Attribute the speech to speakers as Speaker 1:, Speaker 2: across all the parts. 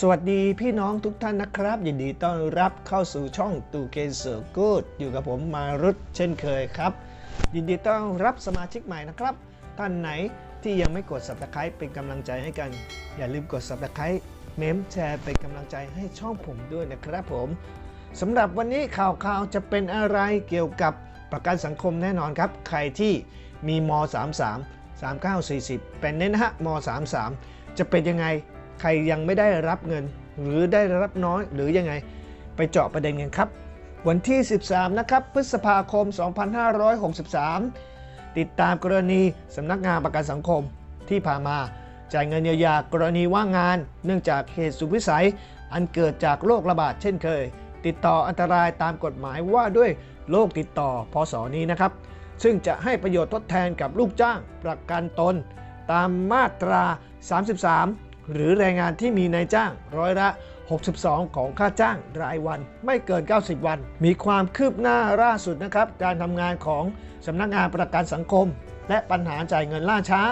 Speaker 1: สวัสดีพี่น้องทุกท่านนะครับ ยินดีต้อนรับเข้าสู่ช่องตูเกนเซอร์กูดอยู่กับผมมารุตเช่นเคยครับ ยินดีต้อนรับสมาชิกใหม่นะครับ ท่านไหนที่ยังไม่กด subscribe เป็นกำลังใจให้กัน อย่าลืมกด subscribe เมมแชร์เป็นกำลังใจให้ช่องผมด้วยนะครับผมสำหรับวันนี้ข่าวข่าวๆจะเป็นอะไรเกี่ยวกับประกันสังคมแน่นอนครับ ใครที่มีม 33 3940 เป็นเน้นนะฮะม 33 จะเป็นยังไง ใครยังไม่ได้รับเงิน หรือได้รับน้อยหรือยังไง ไปเจาะประเด็นกันครับ วันที่ 13 นะครับ พฤษภาคม 2563 ติดตามกรณีสำนักงานประกันสังคมที่ผ่านมา จ่ายเงินเยียวยากรณีว่างงาน เนื่องจากเหตุสุดวิสัย อันเกิดจากโรคระบาดเช่นเคย ติดต่ออันตรายตามกฎหมายว่าด้วยโรคติดต่อพศนี้นะครับ ซึ่งจะให้ประโยชน์ทดแทนกับลูกจ้างประกันตน ตามมาตรา 33 หรือแรงงานที่มีนายจ้างร้อยละ 62 ของค่าจ้างรายวันไม่เกิน 90 วัน มีความคืบหน้าล่าสุดนะครับ การทำงานของสำนักงานประกันสังคม และปัญหาจ่ายเงินล่าช้า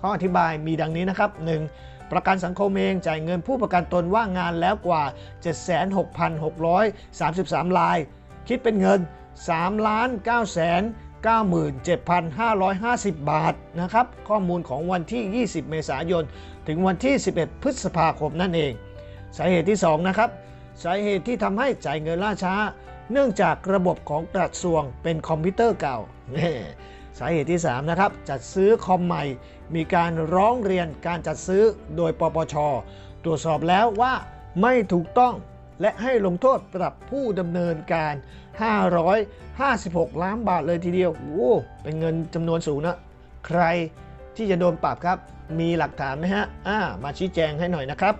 Speaker 1: ข้ออธิบายมีดังนี้นะครับ 1. ประกันสังคมเองจ่ายเงินผู้ประกันตนว่างงานแล้วกว่า 76,633 ราย คิดเป็นเงิน3ล้าน9แสน 97,550 บาทนะครับ ข้อมูลของวันที่ 20 เมษายน ถึงวันที่ 11 พฤษภาคมนั่นเอง สาเหตุที่ 2 นะครับ สาเหตุที่ทำให้จ่ายเงินล่าช้า เนื่องจากระบบของกระทรวงเป็นคอมพิวเตอร์เก่า สาเหตุที่ 3 นะครับ จัดซื้อคอมใหม่ มีการร้องเรียนการจัดซื้อโดยปปช ตรวจสอบแล้วว่าไม่ถูกต้อง และให้ลงโทษปรับผู้ดำเนินการ 556 ล้านบาทเลยทีเดียวโอ้เป็นเงินจำนวนสูงนะ ใครที่จะโดนปรับครับ มีหลักฐานไหมฮะอ่ามาชี้แจงให้หน่อยนะครับ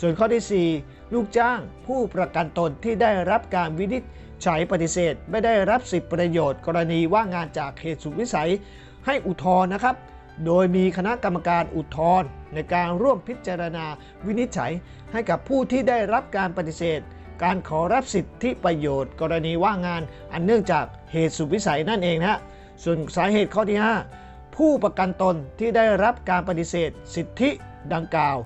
Speaker 1: ส่วนข้อที่ 4 ลูกจ้างผู้ประกันตนที่ได้รับการวินิจฉัยปฏิเสธ ไม่ได้รับสิทธิประโยชน์ กรณีว่างงานจากเหตุสุดวิสัยให้อุทธรณ์นะครับ โดยมีคณะกรรมการอุทธรณ์ในการร่วมพิจารณาวินิจฉัยให้กับผู้ที่ได้รับการปฏิเสธ การขอรับสิทธิประโยชน์ กรณีว่างงานอันเนื่องจากเหตุสุดวิสัยนั่นเองนะฮะส่วนสาเหตุข้อที่ 5 ผู้ประกันตนที่ได้รับการปฏิเสธ สิทธิดังกล่าว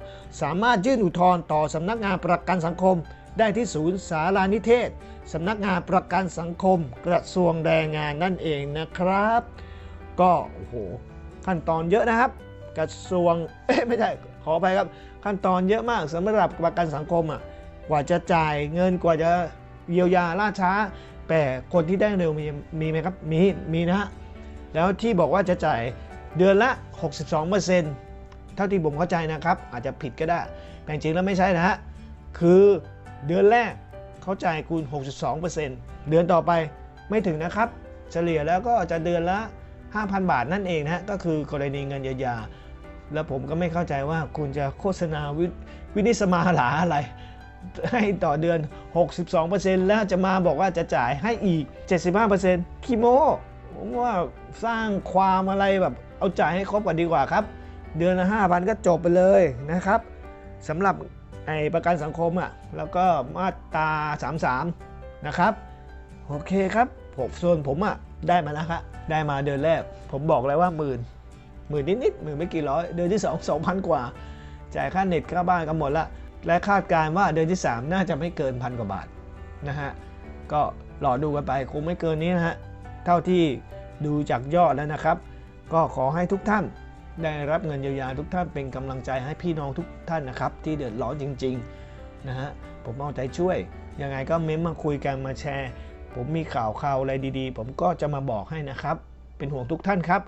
Speaker 1: สามารถยื่นอุทธรณ์ต่อสำนักงานประกันสังคม ได้ที่ศูนย์สารานิเทศสำนักงานประกันสังคม กระทรวงแรงงานนั่นเองนะครับ ก็โอ้โห ขั้นตอนเยอะนะครับ กระทรวงเอ๊ะไม่ใช่ขอไปครับ ขั้นตอนเยอะมากสำหรับประกันสังคมอะกว่าจะจ่ายเงินกว่าจะเยียวยาล่าช้า แต่คนที่ได้เร็วมีมีไหมครับมีมีนะฮะแล้วที่บอกว่าจะจ่ายเดือนละ 62%เท่าที่ผมเข้าใจนะครับ อาจจะผิดก็ได้แต่จริงแล้วไม่ใช่นะฮะคือเดือนแรกเขาจ่ายคูณ 62%เดือนต่อไปไม่ถึงนะครับ เฉลี่ยแล้วก็จะเดือนละ 5,000 บาทนั่นเองนะฮะก็คือกรณีเงินเยียวยา แล้วผมก็ไม่เข้าใจว่าคุณจะโฆษณาวิวินิสมาหลาอะไร ให้ต่อเดือน 62%แล้วจะมาบอกว่าจะจ่ายให้อีก 75%คีโมผมว่าสร้างความอะไรแบบเอาจ่ายให้ครบก่อนดีกว่าครับ เดือนละ5,000 ก็จบไปเลยนะครับสำหรับไอประกันสังคมอะแล้วก็มาตรา 33 นะครับ โอเคครับผมส่วนผมอะได้มาแล้วครับ ได้มาเดือนแรก ผมบอกเลยว่าหมื่นหมื่นนิดๆหมื่นไม่กี่ร้อย เดือนที่ 2 2,000 กว่า จ่ายค่าเน็ตค่าบ้านกันหมดละ และคาดการณ์ว่าเดือนที่ 3 น่าจะไม่เกินพันกว่าบาทนะฮะ ก็รอดูกันไปคงไม่เกินนี้นะฮะ เท่าที่ดูจากยอดแล้วนะครับ ก็ขอให้ทุกท่านได้รับเงินเยียวยาทุกท่านเป็นกำลังใจให้พี่น้องทุกท่านนะครับ ที่เดือดร้อนจริงๆนะฮะผมเอาใจช่วยยังไงก็เม้นมาคุยกันมาแชร์ ผมมีข่าวข่าวอะไรดีๆ ผมก็จะมาบอกให้นะครับ เป็นห่วงทุกท่านครับ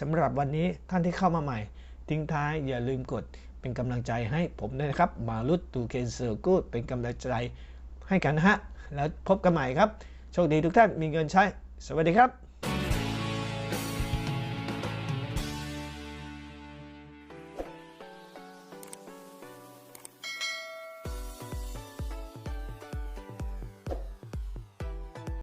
Speaker 1: สำหรับวันนี้ท่านที่เข้ามาใหม่ ทิ้งท้ายอย่าลืมกดเป็นกำลังใจให้ผมด้วยนะครับ มาลุตตูเคนเซอร์กูดเป็นกำลังใจให้กันนะฮะ แล้วพบกันใหม่ครับ โชคดีทุกท่านมีเงินใช้ สวัสดีครับ